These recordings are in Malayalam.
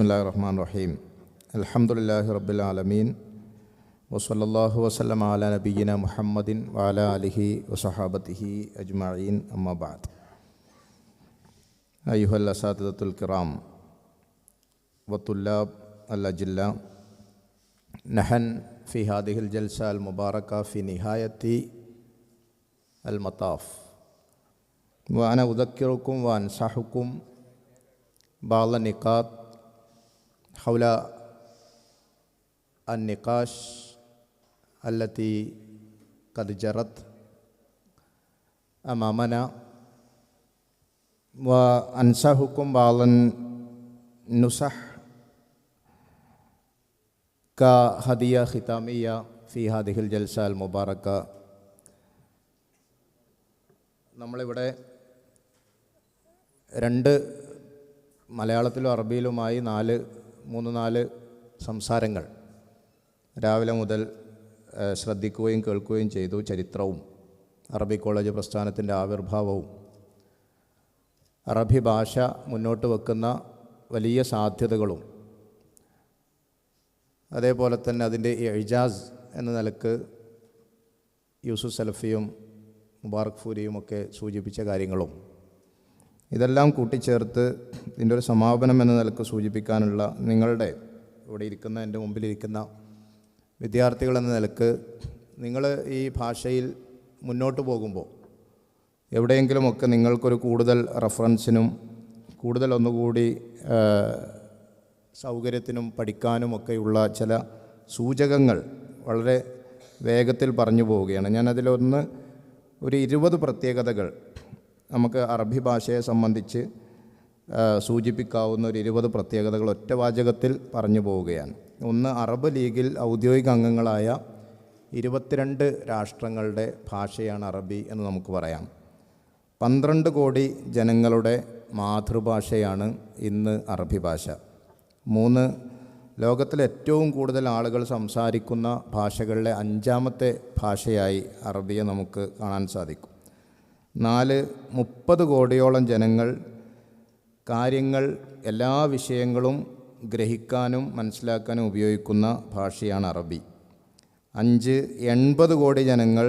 بسم الله الرحمن الرحيم الحمد لله رب العالمين وصلى الله وسلم على نبينا محمد وعلى آله وصحابته أجمعين أما بعد أيها الأساتذة الكرام والطلاب الأجلاء نحن في هذه الجلسة المباركة في نهاية المطاف وأنا أذكركم وأنصحكم بعض النقاط حول النقاش التي قد جرت أمامنا وأنصحكم بعض النصح كهدية ختامية في هذه الجلسة المباركة നമ്മളിവിടെ രണ്ട് മലയാളത്തിലും അറബിയിലുമായി നാല് മൂന്ന് നാല് സംസാരങ്ങൾ. രാവിലെ മുതൽ ശ്രദ്ധിക്കുകയും കേൾക്കുകയും ചെയ്തു ചരിത്രവും അറബി കോളേജ് പ്രസ്ഥാനത്തിന്റെ ആവിർഭാവവും. അറബി ഭാഷ മുന്നോട്ട് വെക്കുന്ന വലിയ സാധ്യതകളും. അതേപോലെ തന്നെ അതിന്റെ എജാസ് എന്ന നിലയ്ക്ക് യൂസുഫ് സലഫിയും മുബാറക് ഫൂരിയുമൊക്കെ സൂചിപ്പിച്ച കാര്യങ്ങളും. ഇതെല്ലാം കൂട്ടിച്ചേർത്ത് ഇതിന്റെ ഒരു സമാപനം എന്ന നിലയ്ക്ക് സൂചിപ്പിക്കാനുള്ള നിങ്ങളുടെ ഇവിടെ ഇരിക്കുന്ന എന്റെ മുമ്പിലിരിക്കുന്ന വിദ്യാർത്ഥികൾ എന്ന നിലയ്ക്ക് നിങ്ങൾ ഈ ഭാഷയിൽ മുന്നോട്ട് പോകുമ്പോൾ എവിടെയെങ്കിലുമൊക്കെ നിങ്ങൾക്കൊരു കൂടുതൽ റെഫറൻസിനും കൂടുതൽ ഒന്നുകൂടി സൗകര്യത്തിനും പഠിക്കാനും ഒക്കെയുള്ള ചില സൂചകങ്ങൾ വളരെ വേഗത്തിൽ പറഞ്ഞു പോവുകയാണ്. ഞാനതിലൊന്ന് ഒരു ഇരുപത് പ്രത്യേകതകൾ നമുക്ക് അറബി ഭാഷയെ സംബന്ധിച്ച് സൂചിപ്പിക്കാവുന്ന ഒരു ഇരുപത് പ്രത്യേകതകൾ ഒറ്റ വാചകത്തിൽ പറഞ്ഞു പോവുകയാണ്. ഒന്ന് അറബ് ലീഗിൽ ഔദ്യോഗിക അംഗങ്ങളായ ഇരുപത്തിരണ്ട് രാഷ്ട്രങ്ങളുടെ ഭാഷയാണ് അറബി എന്ന് നമുക്ക് പറയാം. പന്ത്രണ്ട് കോടി ജനങ്ങളുടെ മാതൃഭാഷയാണ് ഇന്ന് അറബി ഭാഷ. മൂന്ന് ലോകത്തിലെ ഏറ്റവും കൂടുതൽ ആളുകൾ സംസാരിക്കുന്ന ഭാഷകളിലെ അഞ്ചാമത്തെ ഭാഷയായി അറബിയെ നമുക്ക് കാണാൻ സാധിക്കും. നാല് മുപ്പത് കോടിയോളം ജനങ്ങൾ കാര്യങ്ങൾ എല്ലാ വിഷയങ്ങളും ഗ്രഹിക്കാനും മനസ്സിലാക്കാനും ഉപയോഗിക്കുന്ന ഭാഷയാണ് അറബി. അഞ്ച് എൺപത് കോടി ജനങ്ങൾ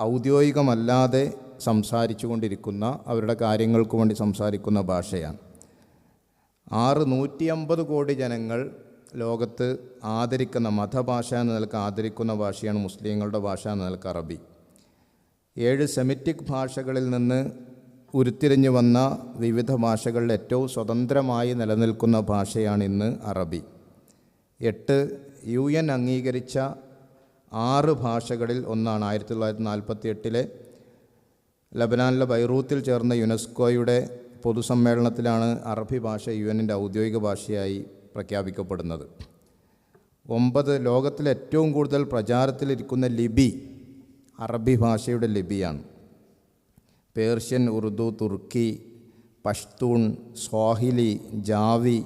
ഔദ്യോഗികമല്ലാതെ സംസാരിച്ചു കൊണ്ടിരിക്കുന്ന അവരുടെ കാര്യങ്ങൾക്ക് വേണ്ടി സംസാരിക്കുന്ന ഭാഷയാണ്. ആറ് നൂറ്റി അമ്പത് കോടി ജനങ്ങൾ ലോകത്ത് ആദരിക്കുന്ന മതഭാഷ എന്ന നിലയ്ക്ക് ആദരിക്കുന്ന ഭാഷയാണ് മുസ്ലിങ്ങളുടെ ഭാഷ എന്ന നിലയ്ക്ക് അറബി. ഏഴ് സെമിറ്റിക് ഭാഷകളിൽ നിന്ന് ഉരുത്തിരിഞ്ഞു വന്ന വിവിധ ഭാഷകളിൽ ഏറ്റവും സ്വതന്ത്രമായി നിലനിൽക്കുന്ന ഭാഷയാണ് ഇന്ന് അറബി. എട്ട് യു എൻ അംഗീകരിച്ച ആറ് ഭാഷകളിൽ ഒന്നാണ്. ആയിരത്തി തൊള്ളായിരത്തി നാൽപ്പത്തി എട്ടിലെ ലബനാനിലെ ബൈറൂത്തിൽ ചേർന്ന യുനെസ്കോയുടെ പൊതുസമ്മേളനത്തിലാണ് അറബി ഭാഷ യു എന്നിന്റെ ഔദ്യോഗിക ഭാഷയായി പ്രഖ്യാപിക്കപ്പെടുന്നത്. ഒമ്പത് ലോകത്തിലെ ഏറ്റവും കൂടുതൽ പ്രചാരത്തിലിരിക്കുന്ന ലിപി അറബി ഭാഷയുടെ ലിപിയാണ്. പേർഷ്യൻ ഉറുദു തുർക്കി പഷ്തൂൺ സ്വാഹിലി ജാവി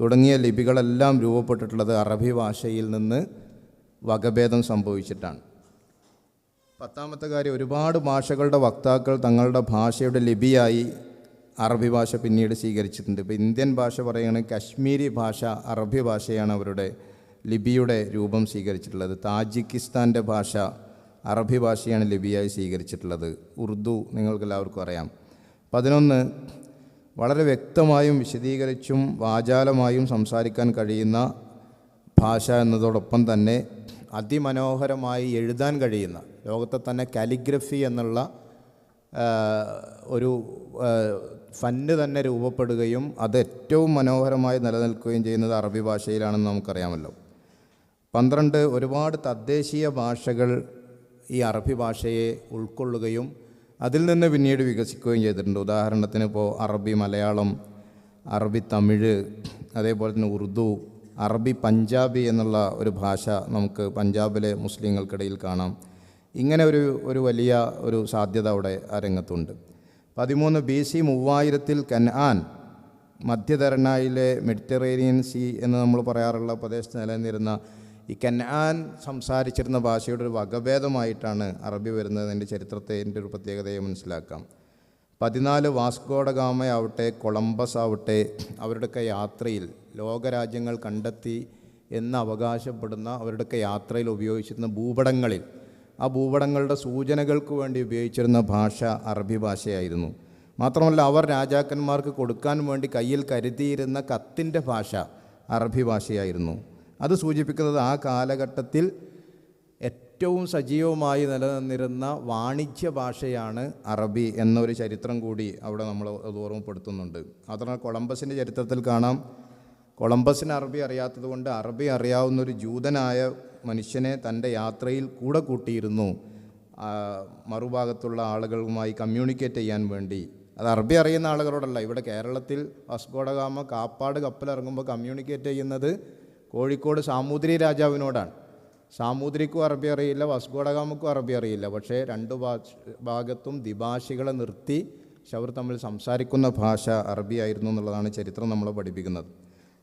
തുടങ്ങിയ ലിപികളെല്ലാം രൂപപ്പെട്ടിട്ടുള്ളത് അറബി ഭാഷയിൽ നിന്ന് വകഭേദം സംഭവിച്ചിട്ടാണ്. പത്താമത്തെ കാര്യം ഒരുപാട് ഭാഷകളുടെ വക്താക്കൾ തങ്ങളുടെ ഭാഷയുടെ ലിപിയായി അറബി ഭാഷ പിന്നീട് സ്വീകരിച്ചിട്ടുണ്ട്. ഇപ്പോൾ ഇന്ത്യൻ ഭാഷ പറയുകയാണെങ്കിൽ കശ്മീരി ഭാഷ അറബി ഭാഷയാണ് അവരുടെ ലിപിയുടെ രൂപം സ്വീകരിച്ചിട്ടുള്ളത്. താജിക്കിസ്ഥാന്റെ ഭാഷ അറബി ഭാഷയാണ് ലിപിയായി സ്വീകരിച്ചിട്ടുള്ളത്. ഉറുദു നിങ്ങൾക്കെല്ലാവർക്കും അറിയാം. പതിനൊന്ന് വളരെ വ്യക്തമായും വിശദീകരിച്ചും വാചാലമായും സംസാരിക്കാൻ കഴിയുന്ന ഭാഷ എന്നതോടൊപ്പം തന്നെ അതിമനോഹരമായി എഴുതാൻ കഴിയുന്ന ലോകത്തെ തന്നെ കാലിഗ്രഫി എന്നുള്ള ഒരു ഫന്ന് തന്നെ രൂപപ്പെടുകയും അത് ഏറ്റവും മനോഹരമായി നിലനിൽക്കുകയും ചെയ്യുന്നത് അറബി ഭാഷയിലാണെന്ന് നമുക്കറിയാമല്ലോ. പന്ത്രണ്ട് ഒരുപാട് തദ്ദേശീയ ഭാഷകൾ ഈ അറബി ഭാഷയെ ഉൾക്കൊള്ളുകയും അതിൽ നിന്ന് പിന്നീട് വികസിക്കുകയും ചെയ്തിട്ടുണ്ട്. ഉദാഹരണത്തിന് ഇപ്പോൾ അറബി മലയാളം അറബി തമിഴ് അതേപോലെ തന്നെ ഉറുദു അറബി പഞ്ചാബി എന്നുള്ള ഒരു ഭാഷ നമുക്ക് പഞ്ചാബിലെ മുസ്ലിങ്ങൾക്കിടയിൽ കാണാം. ഇങ്ങനെ ഒരു ഒരു വലിയ ഒരു സാധ്യത അവിടെ ആ രംഗത്തുണ്ട്. പതിമൂന്ന് ബി സി മൂവായിരത്തിൽ കൻആൻ മധ്യധരണയിലെ മെഡിറ്ററേനിയൻ സീ എന്ന് നമ്മൾ പറയാറുള്ള പ്രദേശത്ത് നിലനിന്നിരുന്ന ഈ കനാൻ സംസാരിച്ചിരുന്ന ഭാഷയുടെ ഒരു വകഭേദമായിട്ടാണ് അറബി വരുന്നത്. എന്റെ ചരിത്രത്തെ എന്റെ ഒരു പ്രത്യേകതയെ മനസ്സിലാക്കാം. പതിനാല് വാസ്കോഡഗാമയാവട്ടെ കൊളംബസ് ആവട്ടെ അവരുടെയൊക്കെ യാത്രയിൽ ലോകരാജ്യങ്ങൾ കണ്ടെത്തി എന്ന് അവകാശപ്പെടുന്ന അവരുടെയൊക്കെ യാത്രയിൽ ഉപയോഗിച്ചിരുന്ന ഭൂപടങ്ങളിൽ ആ ഭൂപടങ്ങളുടെ സൂചനകൾക്ക് വേണ്ടി ഉപയോഗിച്ചിരുന്ന ഭാഷ അറബി ഭാഷയായിരുന്നു. മാത്രമല്ല അവർ രാജാക്കന്മാർക്ക് കൊടുക്കാൻ വേണ്ടി കയ്യിൽ കരുതിയിരുന്ന കത്തിന്റെ ഭാഷ അറബി ഭാഷയായിരുന്നു. അത് സൂചിപ്പിക്കുന്നത് ആ കാലഘട്ടത്തിൽ ഏറ്റവും സജീവമായി നിലനിന്നിരുന്ന വാണിജ്യ ഭാഷയാണ് അറബി എന്നൊരു ചരിത്രം കൂടി അവിടെ നമ്മൾ അത് ഓർമ്മപ്പെടുത്തുന്നുണ്ട്. മാത്രമല്ല കൊളംബസിന്റെ ചരിത്രത്തിൽ കാണാം. കൊളംബസിന് അറബി അറിയാത്തതുകൊണ്ട് അറബി അറിയാവുന്ന ഒരു ജൂതനായ മനുഷ്യനെ തന്റെ യാത്രയിൽ കൂടെ കൂട്ടിയിരുന്നു. മറുഭാഗത്തുള്ള ആളുകളുമായി കമ്മ്യൂണിക്കേറ്റ് ചെയ്യാൻ വേണ്ടി. അത് അറബി അറിയുന്ന ആളുകളോടല്ല. ഇവിടെ കേരളത്തിൽ വസ്കോഡഗാമ കാപ്പാട് കപ്പലിറങ്ങുമ്പോൾ കമ്മ്യൂണിക്കേറ്റ് ചെയ്യുന്നത് കോഴിക്കോട് സാമൂതിരി രാജാവിനോടാണ്. സാമൂതിരിക്കും അറബി അറിയില്ല വസ്കോഡഗാമക്കും അറബി അറിയില്ല. പക്ഷേ രണ്ട് ഭാഗത്തും ദിഭാഷികളെ നിർത്തി അവർ തമ്മിൽ സംസാരിക്കുന്ന ഭാഷ അറബി ആയിരുന്നു എന്നുള്ളതാണ് ചരിത്രം നമ്മളെ പഠിപ്പിക്കുന്നത്.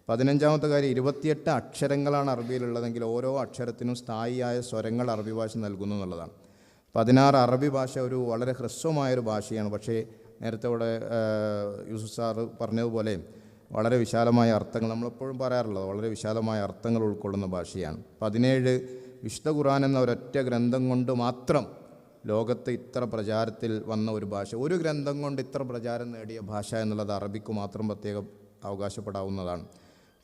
പതിനഞ്ചാമത്തെ കാര്യം ഇരുപത്തിയെട്ട് അക്ഷരങ്ങളാണ് അറബിയിലുള്ളതെങ്കിൽ ഓരോ അക്ഷരത്തിനും സ്ഥായിയായ സ്വരങ്ങൾ അറബി ഭാഷ നൽകുന്നു എന്നുള്ളതാണ്. പതിനാറ് അറബി ഭാഷ ഒരു വളരെ ഹ്രസ്വമായൊരു ഭാഷയാണ്. പക്ഷേ നേരത്തെ ഇവിടെ യൂസുഫ് സാറ് പറഞ്ഞതുപോലെ വളരെ വിശാലമായ അർത്ഥങ്ങൾ നമ്മളെപ്പോഴും പറയാറുള്ളത് വളരെ വിശാലമായ അർത്ഥങ്ങൾ ഉൾക്കൊള്ളുന്ന ഭാഷയാണ്. പതിനേഴ് വിശുദ്ധ ഖുർആൻ എന്ന ഒരൊറ്റ ഗ്രന്ഥം കൊണ്ട് മാത്രം ലോകത്ത് ഇത്ര പ്രചാരത്തിൽ വന്ന ഒരു ഭാഷ ഒരു ഗ്രന്ഥം കൊണ്ട് ഇത്ര പ്രചാരം നേടിയ ഭാഷ എന്നുള്ളത് അറബിക്ക് മാത്രം പ്രത്യേകം അവകാശപ്പെടാവുന്നതാണ്.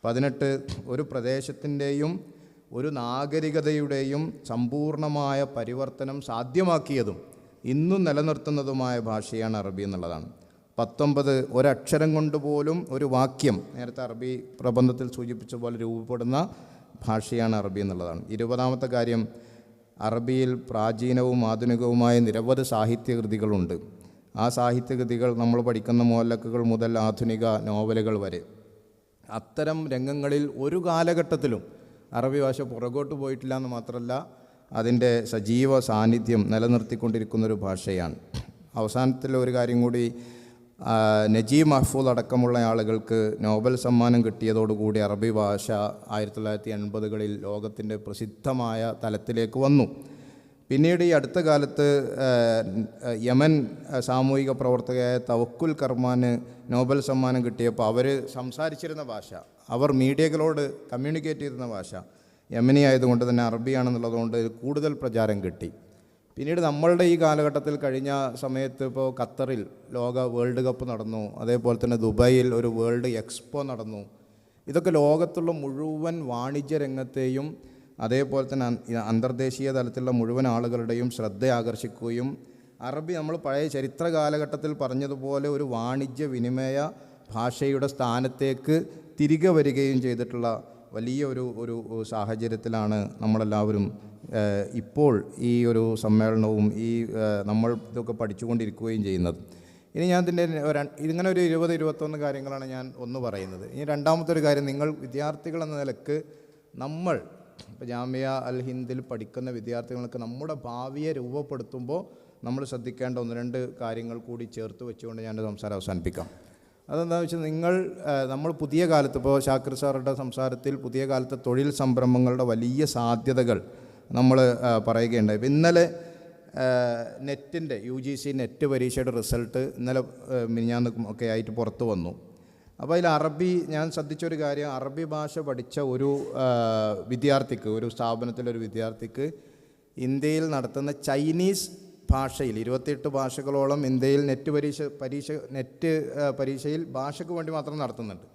പതിനെട്ട് ഒരു പ്രദേശത്തിന്റെയും ഒരു നാഗരികതയുടെയും സമ്പൂർണമായ പരിവർത്തനം സാധ്യമാക്കിയതും ഇന്നും നിലനിർത്തുന്നതുമായ ഭാഷയാണ് അറബി എന്നുള്ളതാണ്. പത്തൊമ്പത് ഒരക്ഷരം കൊണ്ടുപോലും ഒരു വാക്യം നേരത്തെ അറബി പ്രബന്ധത്തിൽ സൂചിപ്പിച്ച പോലെ രൂപപ്പെടുന്ന ഭാഷയാണ് അറബി എന്നുള്ളതാണ്. ഇരുപതാമത്തെ കാര്യം അറബിയിൽ പ്രാചീനവും ആധുനികവുമായ നിരവധി സാഹിത്യകൃതികളുണ്ട്. ആ സാഹിത്യകൃതികൾ നമ്മൾ പഠിക്കുന്ന മോലക്കുകൾ മുതൽ ആധുനിക നോവലുകൾ വരെ. അത്തരം രംഗങ്ങളിൽ ഒരു കാലഘട്ടത്തിലും അറബി ഭാഷ പുറകോട്ട് പോയിട്ടില്ല എന്ന് മാത്രമല്ല അതിന്റെ സജീവ സാന്നിധ്യം നിലനിർത്തിക്കൊണ്ടിരിക്കുന്ന ഒരു ഭാഷയാണ്. അവസാനത്തിൽ ഒരു കാര്യം കൂടി ആ, നജീബ് മഹ്ഫൂദ് അടക്കമുള്ള ആളുകൾക്ക് നോബൽ സമ്മാനം കിട്ടിയതോടുകൂടി അറബി ഭാഷ ആയിരത്തി തൊള്ളായിരത്തി എൺപതുകളിൽ ലോകത്തിന്റെ പ്രസിദ്ധമായ തലത്തിലേക്ക് വന്നു. പിന്നീട് ഈ അടുത്ത കാലത്ത് യമൻ സാമൂഹിക പ്രവർത്തകയായ തവക്കുൽ കർമാന് നോബൽ സമ്മാനം കിട്ടിയപ്പോൾ അവർ സംസാരിച്ചിരുന്ന ഭാഷ അവർ മീഡിയകളോട് കമ്മ്യൂണിക്കേറ്റ് ചെയ്തിരുന്ന ഭാഷ യമനി ആയതുകൊണ്ട് തന്നെ അറബിയാണെന്നുള്ളതുകൊണ്ട് കൂടുതൽ പ്രചാരം കിട്ടി. പിന്നീട് നമ്മളുടെ ഈ കാലഘട്ടത്തിൽ കഴിഞ്ഞ സമയത്ത് ഇപ്പോൾ ഖത്തറിൽ ലോക വേൾഡ് കപ്പ് നടന്നു അതേപോലെ തന്നെ ദുബായിൽ ഒരു വേൾഡ് എക്സ്പോ നടന്നു. ഇതൊക്കെ ലോകത്തുള്ള മുഴുവൻ വാണിജ്യ രംഗത്തെയും അതേപോലെ തന്നെ അന്തർദേശീയ തലത്തിലുള്ള മുഴുവൻ ആളുകളുടെയും ശ്രദ്ധ ആകർഷിക്കുകയും അറബി നമ്മൾ പഴയ ചരിത്ര കാലഘട്ടത്തിൽ പറഞ്ഞതുപോലെ ഒരു വാണിജ്യ വിനിമയ ഭാഷയുടെ സ്ഥാനത്തേക്ക് തിരികെ വരികയും ചെയ്തിട്ടുള്ള വലിയ ഒരു ഒരു സാഹചര്യത്തിലാണ് നമ്മളെല്ലാവരും ഇപ്പോൾ ഈ ഒരു സമ്മേളനവും ഈ നമ്മൾ ഇതൊക്കെ പഠിച്ചുകൊണ്ടിരിക്കുകയും ചെയ്യുന്നത്. ഇനി ഞാൻ ഇതിന്റെ ഇങ്ങനെ ഒരു ഇരുപത് ഇരുപത്തൊന്ന് കാര്യങ്ങളാണ് ഞാൻ ഒന്ന് പറയുന്നത്. ഇനി രണ്ടാമത്തെ ഒരു കാര്യം നിങ്ങൾ വിദ്യാർത്ഥികൾ എന്ന നിലയ്ക്ക് നമ്മൾ ഇപ്പോൾ ജാമ്യ അൽ ഹിന്ദിൽ പഠിക്കുന്ന വിദ്യാർത്ഥികൾക്ക് നമ്മുടെ ഭാവിയെ രൂപപ്പെടുത്തുമ്പോൾ നമ്മൾ ശ്രദ്ധിക്കേണ്ട ഒന്ന് രണ്ട് കാര്യങ്ങൾ കൂടി ചേർത്ത് വെച്ചുകൊണ്ട് ഞാൻ സംസാരം അവസാനിപ്പിക്കാം. അതെന്താണെന്ന് വെച്ചാൽ നിങ്ങൾ നമ്മൾ പുതിയ കാലത്ത് ഇപ്പോൾ ഷാക്കിർ സാറുടെ സംസാരത്തിൽ പുതിയ കാലത്തെ തൊഴിൽ സംരംഭങ്ങളുടെ വലിയ സാധ്യതകൾ നമ്മൾ പറയുകയുണ്ടായി. ഇപ്പം ഇന്നലെ നെറ്റിന്റെ യു ജി സി നെറ്റ് പരീക്ഷയുടെ റിസൾട്ട് ഇന്നലെ മിനിഞ്ഞാന്ന് ഒക്കെ ആയിട്ട് പുറത്തു വന്നു. അപ്പോൾ അതിൽ അറബി ഞാൻ ശ്രദ്ധിച്ചൊരു കാര്യം അറബി ഭാഷ പഠിച്ച ഒരു വിദ്യാർത്ഥിക്ക് ഒരു സ്ഥാപനത്തിലൊരു വിദ്യാർത്ഥിക്ക് ഇന്ത്യയിൽ നടത്തുന്ന ചൈനീസ് ഭാഷയിൽ ഇരുപത്തിയെട്ട് ഭാഷകളോളം ഇന്ത്യയിൽ നെറ്റ് പരീക്ഷ പരീക്ഷ നെറ്റ് പരീക്ഷയിൽ ഭാഷയ്ക്ക് വേണ്ടി മാത്രം നടത്തുന്നുണ്ട്.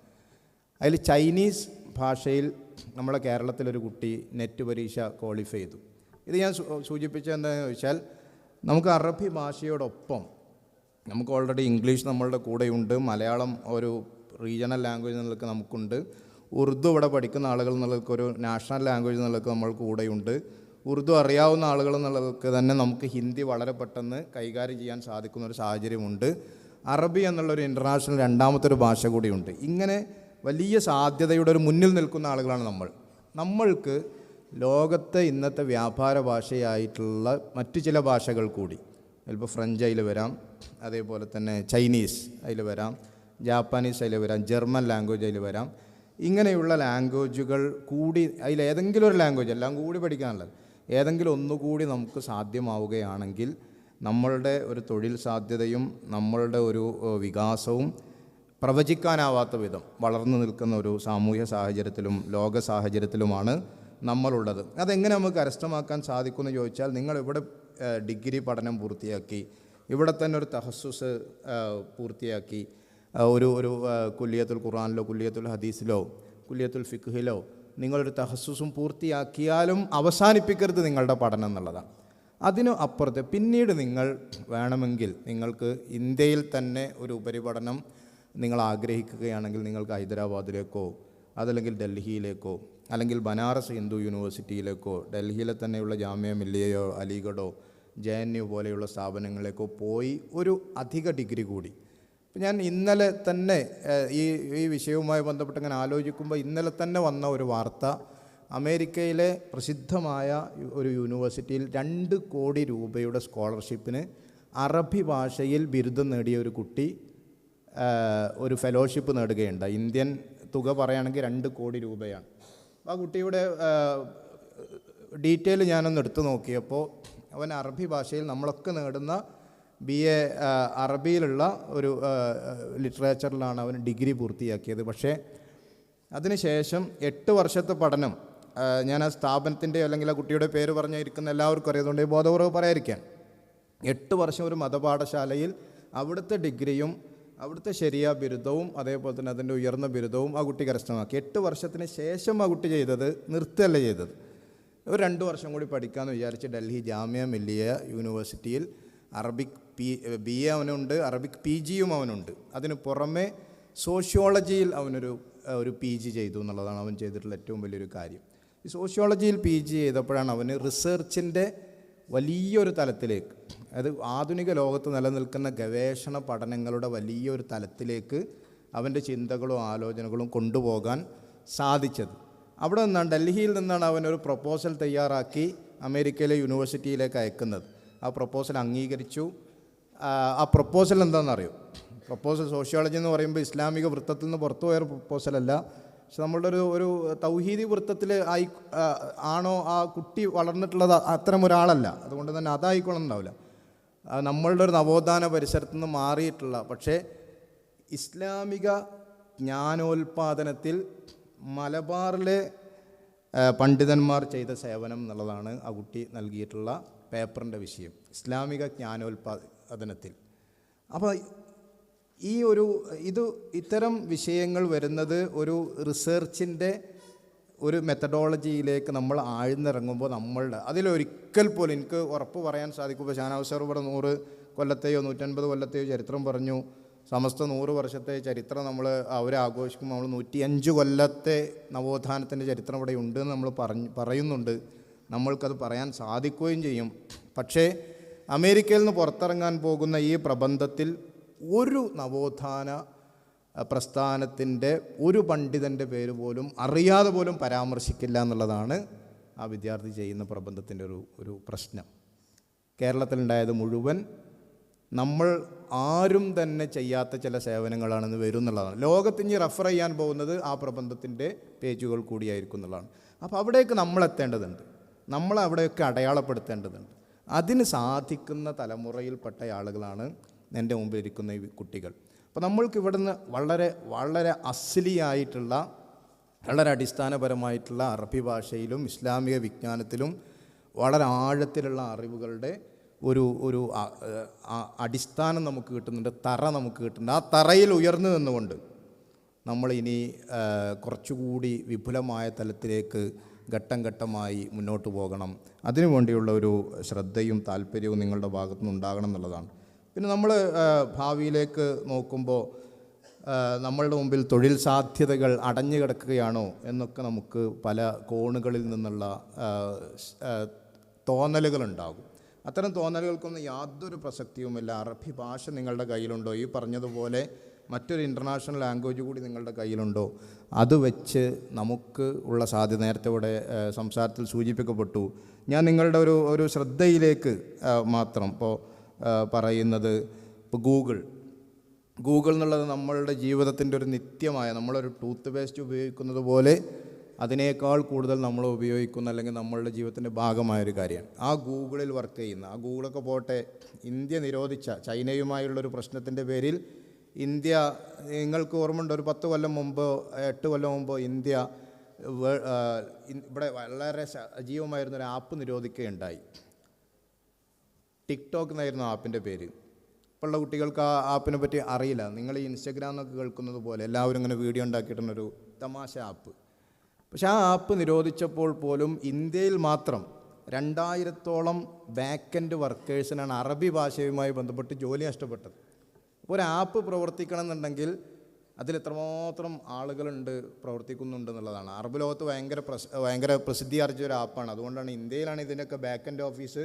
അതിൽ ചൈനീസ് ഭാഷയിൽ നമ്മളെ കേരളത്തിലൊരു കുട്ടി നെറ്റ് പരീക്ഷ ക്വാളിഫൈ ചെയ്തു. ഇത് ഞാൻ സൂചിപ്പിച്ചത് എന്താണെന്ന് ചോദിച്ചാൽ നമുക്ക് അറബി ഭാഷയോടൊപ്പം നമുക്ക് ഓൾറെഡി ഇംഗ്ലീഷ് നമ്മളുടെ കൂടെയുണ്ട് മലയാളം ഒരു റീജിയണൽ ലാംഗ്വേജ് എന്നുള്ളത് നമുക്കുണ്ട് ഉറുദു ഇവിടെ പഠിക്കുന്ന ആളുകൾ എന്നുള്ളതൊക്കെ ഒരു നാഷണൽ ലാംഗ്വേജ് എന്നുള്ളത് നമ്മൾ കൂടെയുണ്ട്. ഉറുദു അറിയാവുന്ന ആളുകൾ എന്നുള്ളതൊക്കെ തന്നെ നമുക്ക് ഹിന്ദി വളരെ പെട്ടെന്ന് കൈകാര്യം ചെയ്യാൻ സാധിക്കുന്ന ഒരു സാഹചര്യമുണ്ട്. അറബി എന്നുള്ളൊരു ഇന്റർനാഷണൽ രണ്ടാമത്തെ ഒരു ഭാഷ കൂടിയുണ്ട്. ഇങ്ങനെ വലിയ സാധ്യതയുടെ ഒരു മുന്നിൽ നിൽക്കുന്ന ആളുകളാണ് നമ്മൾ. നമ്മൾക്ക് ലോകത്തെ ഇന്നത്തെ വ്യാപാര ഭാഷയായിട്ടുള്ള മറ്റു ചില ഭാഷകൾ കൂടി. ചിലപ്പോൾ ഫ്രഞ്ച് അതിൽ വരാം. അതേപോലെ തന്നെ ചൈനീസ് അതിൽ വരാം. ജാപ്പാനീസ് അതിൽ വരാം. ജർമ്മൻ ലാംഗ്വേജ് അതിൽ വരാം. ഇങ്ങനെയുള്ള ലാംഗ്വേജുകൾ കൂടി അതിൽ ഏതെങ്കിലും ഒരു ലാംഗ്വേജ് എല്ലാം കൂടി പഠിക്കാനുള്ളത്. ഏതെങ്കിലും ഒന്നുകൂടി നമുക്ക് സാധ്യമാവുകയാണെങ്കിൽ നമ്മളുടെ ഒരു തൊഴിൽ സാധ്യതയും നമ്മളുടെ ഒരു വികാസവും പ്രവചിക്കാനാവാത്ത വിധം വളർന്നു നിൽക്കുന്ന ഒരു സാമൂഹ്യ സാഹചര്യത്തിലും ലോക സാഹചര്യത്തിലുമാണ് നമ്മളുള്ളത്. അതെങ്ങനെ നമുക്ക് കരസ്ഥമാക്കാൻ സാധിക്കുമെന്ന് ചോദിച്ചാൽ നിങ്ങൾ ഇവിടെ ഡിഗ്രി പഠനം പൂർത്തിയാക്കി ഇവിടെ തന്നെ ഒരു തഹസ്സുസ് പൂർത്തിയാക്കി ഒരു ഒരു കുല്യത്തുൽ ഖുറാനിലോ കുല്യത്തുൽ ഹദീസിലോ കുല്യത്തുൽ ഫിഖ്ഹിലോ നിങ്ങളൊരു തഹസ്സുസും പൂർത്തിയാക്കിയാലും അവസാനിപ്പിക്കരുത് നിങ്ങളുടെ പഠനം എന്നുള്ളതാണ്. അതിനു അപ്പുറത്ത് പിന്നീട് നിങ്ങൾ വേണമെങ്കിൽ നിങ്ങൾക്ക് ഇന്ത്യയിൽ തന്നെ ഒരു ഉപരിപഠനം നിങ്ങൾ ആഗ്രഹിക്കുകയാണെങ്കിൽ നിങ്ങൾക്ക് ഹൈദരാബാദിലേക്കോ അതല്ലെങ്കിൽ ഡൽഹിയിലേക്കോ അല്ലെങ്കിൽ ബനാറസ് ഹിന്ദു യൂണിവേഴ്സിറ്റിയിലേക്കോ ഡൽഹിയിലെ തന്നെയുള്ള ജാമ്യ മില്ലിയയോ അലിഗഡോ ജെ എൻ യു പോലെയുള്ള സ്ഥാപനങ്ങളിലേക്കോ പോയി ഒരു അധിക ഡിഗ്രി കൂടി. ഞാൻ ഇന്നലെ തന്നെ ഈ ഈ വിഷയവുമായി ബന്ധപ്പെട്ട് ഇങ്ങനെ ആലോചിക്കുമ്പോൾ ഇന്നലെ തന്നെ വന്ന ഒരു വാർത്ത. അമേരിക്കയിലെ പ്രസിദ്ധമായ ഒരു യൂണിവേഴ്സിറ്റിയിൽ രണ്ട് കോടി രൂപയുടെ സ്കോളർഷിപ്പിന് അറബി ഭാഷയിൽ ബിരുദം നേടിയ ഒരു കുട്ടി ഒരു ഫെലോഷിപ്പ് നേടുകയുണ്ട് ഇന്ത്യൻ തുക പറയുകയാണെങ്കിൽ രണ്ട് കോടി രൂപയാണ്. ആ കുട്ടിയുടെ ഡീറ്റെയിൽ ഞാനൊന്ന് എടുത്തു നോക്കിയപ്പോൾ അവൻ അറബി ഭാഷയിൽ നമ്മളൊക്കെ നേടുന്ന ബി എ അറബിയിലുള്ള ഒരു ലിറ്ററേച്ചറിലാണ് അവൻ ഡിഗ്രി പൂർത്തിയാക്കിയത്. പക്ഷേ അതിനുശേഷം എട്ട് വർഷത്തെ പഠനം ഞാൻ ആ സ്ഥാപനത്തിന്റെ അല്ലെങ്കിൽ ആ കുട്ടിയുടെ പേര് പറഞ്ഞിരിക്കുന്ന എല്ലാവർക്കും അറിയാതുകൊണ്ട് ബോധപൂർവം പറയാതിരിക്കാൻ എട്ട് വർഷം ഒരു മതപാഠശാലയിൽ അവിടുത്തെ ഡിഗ്രിയും അവിടുത്തെ ശരിയ ബിരുദവും അതേപോലെ തന്നെ അതിന്റെ ഉയർന്ന ബിരുദവും ആ കുട്ടി കരസ്ഥമാക്കി. എട്ട് വർഷത്തിന് ശേഷം ആ കുട്ടി ചെയ്തത് നിർത്തുകയല്ല ചെയ്തത്. ഒരു രണ്ട് വർഷം കൂടി പഠിക്കാമെന്ന് വിചാരിച്ച് ഡൽഹി ജാമ്യ മില്ലിയ യൂണിവേഴ്സിറ്റിയിൽ അറബിക് പി ബി എ അവനുണ്ട് അറബിക് പി ജിയും അവനുണ്ട്. അതിന് പുറമെ സോഷ്യോളജിയിൽ അവനൊരു ഒരു പി ജി ചെയ്തു എന്നുള്ളതാണ് അവൻ ചെയ്തിട്ടുള്ള ഏറ്റവും വലിയൊരു കാര്യം. ഈ സോഷ്യോളജിയിൽ പി ജി ചെയ്തപ്പോഴാണ് അവന് റിസർച്ചിന്റെ വലിയൊരു തലത്തിലേക്ക് അതായത് ആധുനിക ലോകത്ത് നിലനിൽക്കുന്ന ഗവേഷണ പഠനങ്ങളുടെ വലിയൊരു തലത്തിലേക്ക് അവന്റെ ചിന്തകളും ആലോചനകളും കൊണ്ടുപോകാൻ സാധിച്ചത്. അവിടെ നിന്നാണ് ഡൽഹിയിൽ നിന്നാണ് അവനൊരു പ്രപ്പോസൽ തയ്യാറാക്കി അമേരിക്കയിലെ യൂണിവേഴ്സിറ്റിയിലേക്ക് അയക്കുന്നത്. ആ പ്രപ്പോസൽ അംഗീകരിച്ചു. ആ, പ്രപ്പോസൽ എന്താണെന്നറിയോ? പ്രപ്പോസൽ സോഷ്യോളജി എന്ന് പറയുമ്പോൾ ഇസ്ലാമിക വൃത്തത്തിൽ നിന്ന് പുറത്തു പോയ പ്രപ്പോസലല്ല പക്ഷെ നമ്മളുടെ ഒരു ഒരു തൗഹീദി വൃത്തത്തിൽ ആയി ആണോ ആ കുട്ടി വളർന്നിട്ടുള്ളത് അത്തരം ഒരാളല്ല. അതുകൊണ്ട് തന്നെ അതായിക്കൊള്ളുന്നുണ്ടാവില്ല നമ്മളുടെ ഒരു നവോത്ഥാന പരിസരത്തു നിന്ന് മാറിയിട്ടുള്ള പക്ഷേ ഇസ്ലാമിക ജ്ഞാനോൽപാദനത്തിൽ മലബാറിലെ പണ്ഡിതന്മാർ ചെയ്ത സേവനം എന്നുള്ളതാണ് ആ കുട്ടി നൽകിയിട്ടുള്ള പേപ്പറിന്റെ വിഷയം. ഇസ്ലാമിക ജ്ഞാനോൽപാദനത്തിൽ അപ്പോൾ ഈ ഒരു ഇത് ഇത്തരം വിഷയങ്ങൾ വരുന്നത് ഒരു റിസർച്ചിന്റെ ഒരു മെത്തഡോളജിയിലേക്ക് നമ്മൾ ആഴ്ന്നിറങ്ങുമ്പോൾ നമ്മളുടെ അതിലൊരിക്കൽ പോലും എനിക്ക് ഉറപ്പ് പറയാൻ സാധിക്കും. ഇപ്പോൾ ഷാനാവ് സാർ ഇവിടെ നൂറ് കൊല്ലത്തെയോ നൂറ്റൻപത് കൊല്ലത്തെയോ ചരിത്രം പറഞ്ഞു. സമസ്ത നൂറ് വർഷത്തെ ചരിത്രം നമ്മൾ അവരെ ആഘോഷിക്കുമ്പോൾ നമ്മൾ നൂറ്റിയഞ്ച് കൊല്ലത്തെ നവോത്ഥാനത്തിന്റെ ചരിത്രം ഇവിടെ ഉണ്ട് എന്ന് നമ്മൾ പറഞ്ഞ് പറയുന്നുണ്ട്. നമ്മൾക്കത് പറയാൻ സാധിക്കുകയും ചെയ്യും. പക്ഷേ അമേരിക്കയിൽ നിന്ന് പുറത്തിറങ്ങാൻ പോകുന്ന ഈ പ്രബന്ധത്തിൽ ഒരു നവോത്ഥാന പ്രസ്ഥാനത്തിന്റെ ഒരു പണ്ഡിതന്റെ പേര് പോലും അറിയാതെ പോലും പരാമർശിക്കില്ല എന്നുള്ളതാണ് ആ വിദ്യാർത്ഥി ചെയ്യുന്ന പ്രബന്ധത്തിന്റെ ഒരു ഒരു പ്രശ്നം. കേരളത്തിലുണ്ടായത് മുഴുവൻ നമ്മൾ ആരും തന്നെ ചെയ്യാത്ത ചില സേവനങ്ങളാണെന്ന് വരും എന്നുള്ളതാണ്. ലോകത്തിഞ്ഞ് റെഫർ ചെയ്യാൻ പോകുന്നത് ആ പ്രബന്ധത്തിന്റെ പേജുകൾ കൂടിയായിരിക്കും എന്നുള്ളതാണ്. അപ്പോൾ അവിടേക്ക് നമ്മൾ എത്തേണ്ടതുണ്ട് നമ്മൾ അവിടെയൊക്കെ അടയാളപ്പെടുത്തേണ്ടതുണ്ട്. അതിന് സാധിക്കുന്ന തലമുറയിൽപ്പെട്ട ആളുകളാണ് എന്റെ മുമ്പിൽ ഇരിക്കുന്ന ഈ കുട്ടികൾ. അപ്പോൾ നമ്മൾക്ക് ഇവിടുന്ന് വളരെ വളരെ അസ്ലിയായിട്ടുള്ള വളരെ അടിസ്ഥാനപരമായിട്ടുള്ള അറബി ഭാഷയിലും ഇസ്ലാമിക വിജ്ഞാനത്തിലും വളരെ ആഴത്തിലുള്ള അറിവുകളുടെ ഒരു ഒരു അടിസ്ഥാനം നമുക്ക് കിട്ടുന്നുണ്ട് തറ നമുക്ക് കിട്ടുന്നുണ്ട്. ആ തറയിൽ ഉയർന്നു നിന്നുകൊണ്ട് നമ്മൾ ഇനി കുറച്ചുകൂടി വിപുലമായ തലത്തിലേക്ക് ഘട്ടം ഘട്ടമായി മുന്നോട്ട് പോകണം. അതിനു വേണ്ടിയുള്ള ഒരു ശ്രദ്ധയും താല്പര്യവും നിങ്ങളുടെ ഭാഗത്തു നിന്നുണ്ടാകണം എന്നുള്ളതാണ്. പിന്നെ നമ്മൾ ഭാവിയിലേക്ക് നോക്കുമ്പോൾ നമ്മളുടെ മുമ്പിൽ തൊഴിൽ സാധ്യതകൾ അടഞ്ഞു കിടക്കുകയാണോ എന്നൊക്കെ നമുക്ക് പല കോണുകളിൽ നിന്നുള്ള തോന്നലുകളുണ്ടാകും. അത്തരം തോന്നലുകൾക്കൊന്നും യാതൊരു പ്രസക്തിയുമില്ല. അറബി ഭാഷ നിങ്ങളുടെ കയ്യിലുണ്ടോ? ഈ പറഞ്ഞതുപോലെ മറ്റൊരു ഇന്റർനാഷണൽ ലാംഗ്വേജ് കൂടി നിങ്ങളുടെ കയ്യിലുണ്ടോ? അത് വെച്ച് നമുക്ക് ഉള്ള സാധ്യത നേരത്തെ ഇവിടെ സംസാരത്തിൽ സൂചിപ്പിക്കപ്പെട്ടു. ഞാൻ നിങ്ങളുടെ ഒരു ഒരു ശ്രദ്ധയിലേക്ക് മാത്രം ഇപ്പോൾ പറയുന്നത് ഇപ്പോൾ ഗൂഗിൾ ഗൂഗിൾ എന്നുള്ളത് നമ്മളുടെ ജീവിതത്തിന്റെ ഒരു നിത്യമായ നമ്മളൊരു ടൂത്ത് പേസ്റ്റ് ഉപയോഗിക്കുന്നത് പോലെ അതിനേക്കാൾ കൂടുതൽ നമ്മൾ ഉപയോഗിക്കുന്ന അല്ലെങ്കിൽ നമ്മളുടെ ജീവിതത്തിന്റെ ഭാഗമായൊരു കാര്യമാണ്. ആ ഗൂഗിളിൽ വർക്ക് ചെയ്യുന്ന ആ ഗൂഗിളൊക്കെ പോട്ടെ ഇന്ത്യ നിരോധിച്ച ചൈനയുമായുള്ളൊരു പ്രശ്നത്തിന്റെ പേരിൽ ഇന്ത്യ നിങ്ങൾക്ക് ഓർമ്മയുണ്ട്? ഒരു പത്ത് കൊല്ലം മുമ്പ് എട്ട് കൊല്ലം മുമ്പ് ഇന്ത്യ ഇവിടെ വളരെ സജീവമായിരുന്ന ഒരു ആപ്പ് നിരോധിക്കുകയുണ്ടായി. ടിക്ടോക്ക് എന്നായിരുന്നു ആപ്പിന്റെ പേര്. ഇപ്പോഴുള്ള കുട്ടികൾക്ക് ആ ആപ്പിനെ പറ്റി അറിയില്ല. നിങ്ങൾ ഈ ഇൻസ്റ്റഗ്രാം എന്നൊക്കെ കേൾക്കുന്നത് പോലെ എല്ലാവരും ഇങ്ങനെ വീഡിയോ ഉണ്ടാക്കിയിട്ടുള്ളൊരു തമാശ ആപ്പ്. പക്ഷെ ആ ആപ്പ് നിരോധിച്ചപ്പോൾ പോലും ഇന്ത്യയിൽ മാത്രം രണ്ടായിരത്തോളം ബാക്കെൻഡ് വർക്കേഴ്സിനാണ് അറബി ഭാഷയുമായി ബന്ധപ്പെട്ട് ജോലി നഷ്ടപ്പെട്ടത്. അപ്പോൾ ഒരു ആപ്പ് പ്രവർത്തിക്കണം എന്നുണ്ടെങ്കിൽ അതിൽ എത്രമാത്രം ആളുകളുണ്ട് പ്രവർത്തിക്കുന്നുണ്ട് എന്നുള്ളതാണ്. അറബ് ലോകത്ത് ഭയങ്കര പ്രശ് ഭയങ്കര പ്രസിദ്ധി ആർജിച്ച ഒരു ആപ്പാണ്. അതുകൊണ്ടാണ് ഇന്ത്യയിലാണ് ഇതിന്റെയൊക്കെ ബാക്ക് എൻഡ് ഓഫീസ്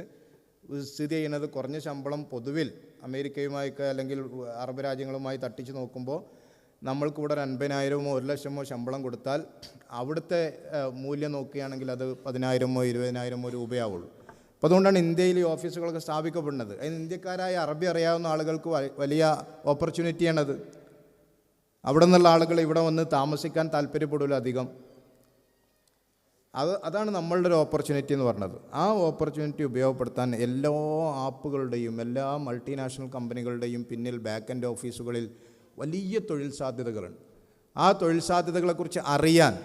സ്ഥിതി ചെയ്യുന്നത്. കുറഞ്ഞ ശമ്പളം പൊതുവിൽ അമേരിക്കയുമായൊക്കെ അല്ലെങ്കിൽ അറബ് രാജ്യങ്ങളുമായി തട്ടിച്ച് നോക്കുമ്പോൾ നമ്മൾക്കിവിടെ ഒരു അൻപതിനായിരമോ ഒരു ലക്ഷമോ ശമ്പളം കൊടുത്താൽ അവിടുത്തെ മൂല്യം നോക്കുകയാണെങ്കിൽ അത് പതിനായിരമോ ഇരുപതിനായിരമോ രൂപയാവുള്ളൂ. അപ്പോൾ അതുകൊണ്ടാണ് ഇന്ത്യയിൽ ഈ ഓഫീസുകളൊക്കെ സ്ഥാപിക്കപ്പെടുന്നത്. അതിന് ഇന്ത്യക്കാരായ അറബി അറിയാവുന്ന ആളുകൾക്ക് വലിയ ഓപ്പർച്യൂണിറ്റിയാണത് അവിടെ നിന്നുള്ള ആളുകൾ ഇവിടെ വന്ന് താമസിക്കാൻ താല്പര്യപ്പെടില്ല അധികം. അത് അതാണ് നമ്മളുടെ ഒരു ഓപ്പർച്യൂണിറ്റി എന്ന് പറഞ്ഞത്. ആ ഓപ്പർച്യൂണിറ്റി ഉപയോഗപ്പെടുത്താൻ എല്ലാ ആപ്പുകളുടെയും എല്ലാ മൾട്ടിനാഷണൽ കമ്പനികളുടെയും പിന്നിൽ ബാക്ക് എൻഡ് ഓഫീസുകളിൽ വലിയ തൊഴിൽ സാധ്യതകളുണ്ട്. ആ തൊഴിൽ സാധ്യതകളെക്കുറിച്ച് അറിയാൻ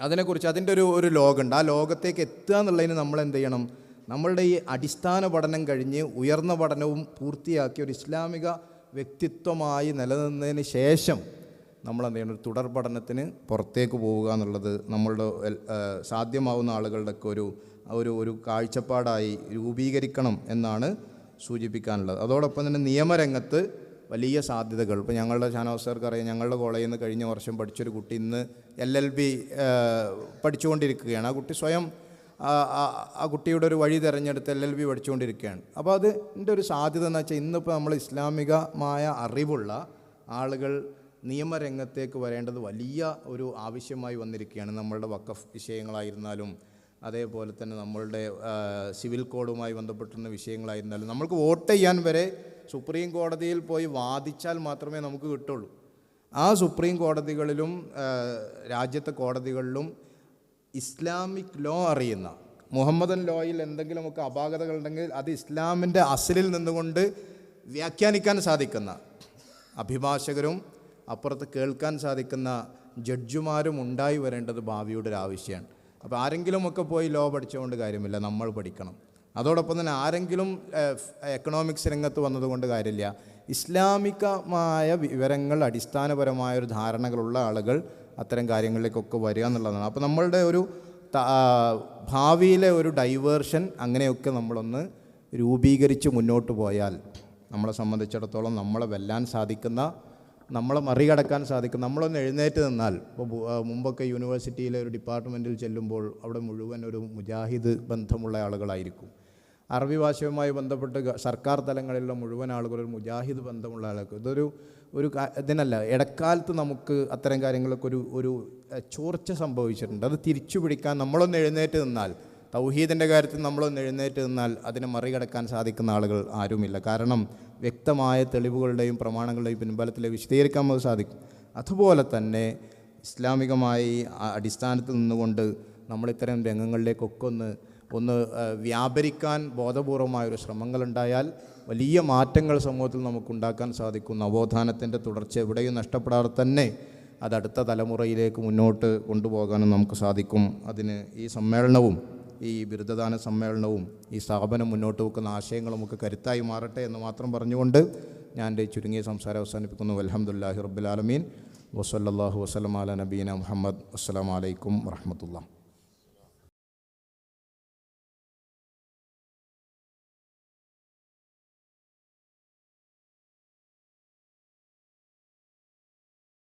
അതിനെക്കുറിച്ച് അതിന്റെ ഒരു ഒരു ലോകമുണ്ട്. ആ ലോകത്തേക്ക് എത്തുക എന്നുള്ളതിന് നമ്മൾ എന്ത് ചെയ്യണം? നമ്മളുടെ ഈ അടിസ്ഥാന പഠനം കഴിഞ്ഞ് ഉയർന്ന പഠനവും പൂർത്തിയാക്കി ഒരു ഇസ്ലാമിക വ്യക്തിത്വമായി നിലനിന്നതിന് ശേഷം നമ്മൾ എന്ത് ചെയ്യണം? തുടർ പഠനത്തിന് പുറത്തേക്ക് പോവുക എന്നുള്ളത് നമ്മളുടെ സാധ്യമാവുന്ന ആളുകളുടെയൊക്കെ ഒരു ഒരു ഒരു കാഴ്ചപ്പാടായി രൂപീകരിക്കണം എന്നാണ് സൂചിപ്പിക്കാനുള്ളത്. അതോടൊപ്പം തന്നെ നിയമരംഗത്ത് വലിയ സാധ്യതകൾ. ഇപ്പോൾ ഞങ്ങളുടെ ഷാനോസർക്ക് അറിയാം ഞങ്ങളുടെ കോളേജിൽ നിന്ന് കഴിഞ്ഞ വർഷം പഠിച്ചൊരു കുട്ടി ഇന്ന് എൽ എൽ ബി പഠിച്ചുകൊണ്ടിരിക്കുകയാണ്. ആ കുട്ടി സ്വയം ആ കുട്ടിയുടെ ഒരു വഴി തിരഞ്ഞെടുത്ത് എൽ എൽ ബി പഠിച്ചുകൊണ്ടിരിക്കുകയാണ്. അപ്പോൾ അതിന്റെ ഒരു സാധ്യത എന്ന് വെച്ചാൽ ഇന്നിപ്പോൾ നമ്മൾ ഇസ്ലാമികമായ അറിവുള്ള ആളുകൾ നിയമരംഗത്തേക്ക് വരേണ്ടത് വലിയ ഒരു ആവശ്യമായി വന്നിരിക്കുകയാണ്. നമ്മളുടെ വക്കഫ് വിഷയങ്ങളായിരുന്നാലും അതേപോലെ തന്നെ നമ്മളുടെ സിവിൽ കോഡുമായി ബന്ധപ്പെട്ടിരുന്ന വിഷയങ്ങളായിരുന്നാലും നമ്മൾക്ക് വോട്ട് ചെയ്യാൻ വരെ സുപ്രീം കോടതിയിൽ പോയി വാദിച്ചാൽ മാത്രമേ നമുക്ക് കിട്ടുള്ളൂ. ആ സുപ്രീം കോടതികളിലും രാജ്യത്തെ കോടതികളിലും ഇസ്ലാമിക് ലോ അറിയുന്ന മുഹമ്മദൻ ലോയിൽ എന്തെങ്കിലുമൊക്കെ അപാകതകൾ ഉണ്ടെങ്കിൽ അത് ഇസ്ലാമിന്റെ അസലിൽ നിന്നുകൊണ്ട് വ്യാഖ്യാനിക്കാൻ സാധിക്കുന്ന അഭിഭാഷകരും അപ്പുറത്ത് കേൾക്കാൻ സാധിക്കുന്ന ജഡ്ജുമാരും ഉണ്ടായി വരേണ്ടത് ഭാവിയുടെ ഒരു ആവശ്യമാണ്. അപ്പോൾ ആരെങ്കിലുമൊക്കെ പോയി ലോ പഠിച്ചുകൊണ്ട് കാര്യമില്ല നമ്മൾ പഠിക്കണം. അതോടൊപ്പം തന്നെ ആരെങ്കിലും എക്കണോമിക്സ് രംഗത്ത് വന്നതുകൊണ്ട് കാര്യമില്ല. ഇസ്ലാമികമായ വിവരങ്ങൾ അടിസ്ഥാനപരമായ ഒരു ധാരണകളുള്ള ആളുകൾ അത്തരം കാര്യങ്ങളിലേക്കൊക്കെ വരിക എന്നുള്ളതാണ്. അപ്പോൾ നമ്മളുടെ ഒരു ഭാവിയിലെ ഒരു ഡൈവേർഷൻ അങ്ങനെയൊക്കെ നമ്മളൊന്ന് രൂപീകരിച്ച് മുന്നോട്ട് പോയാൽ നമ്മളെ സംബന്ധിച്ചിടത്തോളം നമ്മളെ വെല്ലാൻ സാധിക്കുന്ന നമ്മളെ മറികടക്കാൻ സാധിക്കും നമ്മളൊന്ന് എഴുന്നേറ്റ് നിന്നാൽ ഇപ്പോൾ മുമ്പൊക്കെ യൂണിവേഴ്സിറ്റിയിലെ ഒരു ഡിപ്പാർട്ട്മെന്റിൽ ചെല്ലുമ്പോൾ അവിടെ മുഴുവൻ ഒരു മുജാഹിദ് ബന്ധമുള്ള ആളുകളായിരിക്കും. അറബി ഭാഷയുമായി ബന്ധപ്പെട്ട് സർക്കാർ തലങ്ങളിലുള്ള മുഴുവൻ ആളുകൾ ഒരു മുജാഹിദ് ബന്ധമുള്ള ആളുകൾ ഇതൊരു ഒരു ഇതിനല്ല ഇടക്കാലത്ത് നമുക്ക് അത്തരം കാര്യങ്ങളൊക്കെ ഒരു ഒരു ചോർച്ച സംഭവിച്ചിട്ടുണ്ട്. അത് തിരിച്ചു പിടിക്കാൻ നമ്മളൊന്ന് എഴുന്നേറ്റ് നിന്നാൽ തൗഹീദിന്റെ കാര്യത്തിൽ നമ്മളൊന്ന് എഴുന്നേറ്റ് നിന്നാൽ അതിനെ മറികടക്കാൻ സാധിക്കുന്ന ആളുകൾ ആരുമില്ല. കാരണം വ്യക്തമായ തെളിവുകളുടെയും പ്രമാണങ്ങളുടെയും പിൻബലത്തിൽ വിശദീകരിക്കാൻ നമുക്ക് സാധിക്കും. അതുപോലെ തന്നെ ഇസ്ലാമികമായി അടിസ്ഥാനത്തിൽ നിന്നുകൊണ്ട് നമ്മളിത്തരം രംഗങ്ങളിലേക്കൊക്കെ ഒന്ന് ഒന്ന് വ്യാപരിക്കാൻ ബോധപൂർവമായൊരു ശ്രമങ്ങളുണ്ടായാൽ വലിയ മാറ്റങ്ങൾ സമൂഹത്തിൽ നമുക്കുണ്ടാക്കാൻ സാധിക്കും. നവോത്ഥാനത്തിന്റെ തുടർച്ച എവിടെയും നഷ്ടപ്പെടാതെ തന്നെ അത് അടുത്ത തലമുറയിലേക്ക് മുന്നോട്ട് കൊണ്ടുപോകാനും നമുക്ക് സാധിക്കും. അതിന് ഈ സമ്മേളനവും ഈ ബിരുദദാന സമ്മേളനവും ഈ സ്ഥാപനം മുന്നോട്ട് വെക്കുന്ന ആശയങ്ങളുമൊക്കെ കരുത്തായി മാറട്ടെ എന്ന് മാത്രം പറഞ്ഞുകൊണ്ട് ഞാൻ എന്റെ ചുരുങ്ങിയ സംസാരം അവസാനിപ്പിക്കുന്നു. അലഹമുല്ലാഹി റബ്ബുലാലമീൻ വസല്ലാഹു വസ്ലം നബീന മുഹമ്മദ്. അസ്സലാമലൈക്കും വറഹമത്തുള്ള